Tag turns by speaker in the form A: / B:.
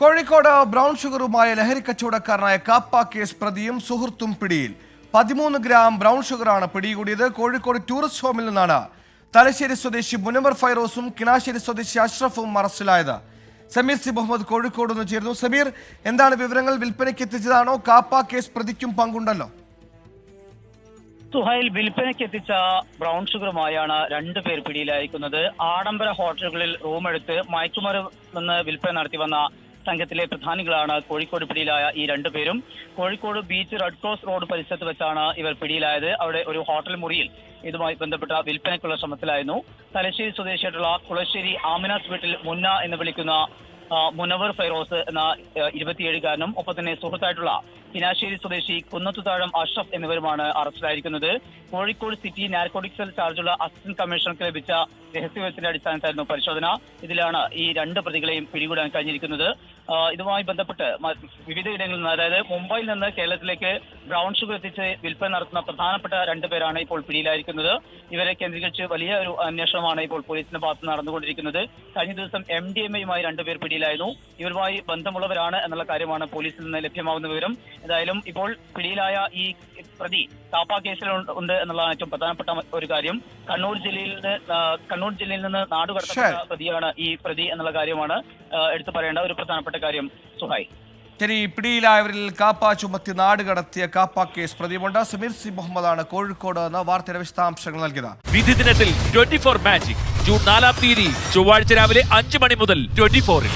A: Kozhikode brown ഷുഗറുമായ ലഹരി കച്ചവടക്കാരനായ KAAPA case പ്രതിയും സുഹൃത്തും പിടിയിൽ. പതിമൂന്ന് ഗ്രാം ബ്രൗൺ ഷുഗറാണ് പിടികൂടിയത്. കോഴിക്കോട് ടൂറിസ്റ്റ് ഹോമിൽ നിന്നാണ് തലശ്ശേരി സ്വദേശി മുനവർ ഫൈറോസും കിനാശ്ശേരി സ്വദേശി അഷ്റഫും അറസ്റ്റിലായത്. സമീർ സി മുഹമ്മദ് കോഴിക്കോട് നിന്ന് ചേരുന്നു. സമീർ എന്താണ് വിവരങ്ങൾ? വിൽപ്പനയ്ക്ക് എത്തിച്ചതാണോ? കാപ്പ കേസ് പ്രതിക്കും പങ്കുണ്ടല്ലോ.
B: സുഹൈൽ വിൽപ്പനയ്ക്ക് എത്തിച്ച ബ്രൗൺ ഷുഗറുമായാണ് രണ്ടു പേർ പിടിയിലായിരിക്കുന്നത്. ആഡംബര ഹോട്ടലുകളിൽ റൂമെടുത്ത് മയക്കുമരുന്ന് വിൽപ്പന നടത്തി വന്ന സംഘത്തിലെ പ്രധാനികളാണ് കോഴിക്കോട് പിടിയിലായ ഈ രണ്ടുപേരും Kozhikode beach red cross road പരിസരത്ത് വെച്ചാണ് ഇവർ പിടിയിലായത്. അവിടെ ഒരു ഹോട്ടൽ മുറിയിൽ ഇതുമായി ബന്ധപ്പെട്ട വിൽപ്പനയ്ക്കുള്ള ശ്രമത്തിലായിരുന്നു. തലശ്ശേരി സ്വദേശിയായിട്ടുള്ള കുളശ്ശേരി ആമിനാസ് വീട്ടിൽ മുന്ന എന്ന് വിളിക്കുന്ന മുനവർ ഫൈറോസ് എന്ന ഇരുപത്തിയേഴുകാരനും ഒപ്പം തന്നെ സുഹൃത്തായിട്ടുള്ള കിനാശ്ശേരി സ്വദേശി കുന്നത്തുതാഴം അഷ്റഫ് എന്നിവരുമാണ് അറസ്റ്റിലായിരിക്കുന്നത്. കോഴിക്കോട് സിറ്റി നാർക്കോട്ടിക് സെൽ ചാർജുള്ള അസിസ്റ്റന്റ് കമ്മീഷണർക്ക് ലഭിച്ച രഹസ്യവിവരത്തിന്റെ അടിസ്ഥാനത്തിലായിരുന്നു പരിശോധന. ഇതിലാണ് ഈ രണ്ട് പ്രതികളെയും പിടികൂടാൻ കഴിഞ്ഞിരിക്കുന്നത്. ഇതുമായി ബന്ധപ്പെട്ട് വിവിധയിടങ്ങളിൽ വിവിധ ഇടങ്ങളിൽ നിന്ന് അതായത് മുംബൈയിൽ നിന്ന് കേരളത്തിലേക്ക് ബ്രൗൺ ഷുഗർ എത്തിച്ച് വിൽപ്പന നടത്തുന്ന പ്രധാനപ്പെട്ട രണ്ടുപേരാണ് ഇപ്പോൾ പിടിയിലായിരിക്കുന്നത്. ഇവരെ കേന്ദ്രീകരിച്ച് വലിയ ഒരു അന്വേഷണമാണ് ഇപ്പോൾ പോലീസിന്റെ ഭാഗത്ത് നടന്നുകൊണ്ടിരിക്കുന്നത്. കഴിഞ്ഞ ദിവസം എം ഡി എം എയുമായി രണ്ടുപേർ പിടിയിലായിരുന്നു. ഇവരുമായി ബന്ധമുള്ളവരാണ് എന്നുള്ള കാര്യമാണ് പോലീസിൽ നിന്ന് ലഭ്യമാകുന്ന വിവരം. ഏതായാലും ഇപ്പോൾ പിടിയിലായ ഈ പ്രതി താപ്പ കേസിൽ ഉണ്ട്- എന്നുള്ളതാണ് ഏറ്റവും പ്രധാനപ്പെട്ട ഒരു കാര്യം. കണ്ണൂർ ജില്ലയിൽ നിന്ന് കണ്ണൂർ ജില്ലയിൽ നിന്ന് നാടുകടത്തപ്പെട്ട. പ്രതിയാണ് ഈ പ്രതി എന്നുള്ള കാര്യമാണ് എടുത്തു പറയേണ്ട ഒരു പ്രധാനപ്പെട്ട കാര്യം സുഹായ്
A: ശരി പിടിയിലായവരിൽ കാപ്പ ചുമത്തി നാട് കടത്തിയ കാപ്പ കേസ് പ്രതിമുണ്ട് സമീർ സി മുഹമ്മദാണ് കോഴിക്കോട് നിന്ന് വാർത്തയുടെ വിശദാംശങ്ങൾ നൽകിയത്.
C: വിധി ദിനത്തിൽ ട്വന്റി ഫോർ മാജിക്. ജൂൺ നാലാം തീയതി ചൊവ്വാഴ്ച രാവിലെ അഞ്ച് മണി മുതൽ ട്വന്റി ഫോറിൽ.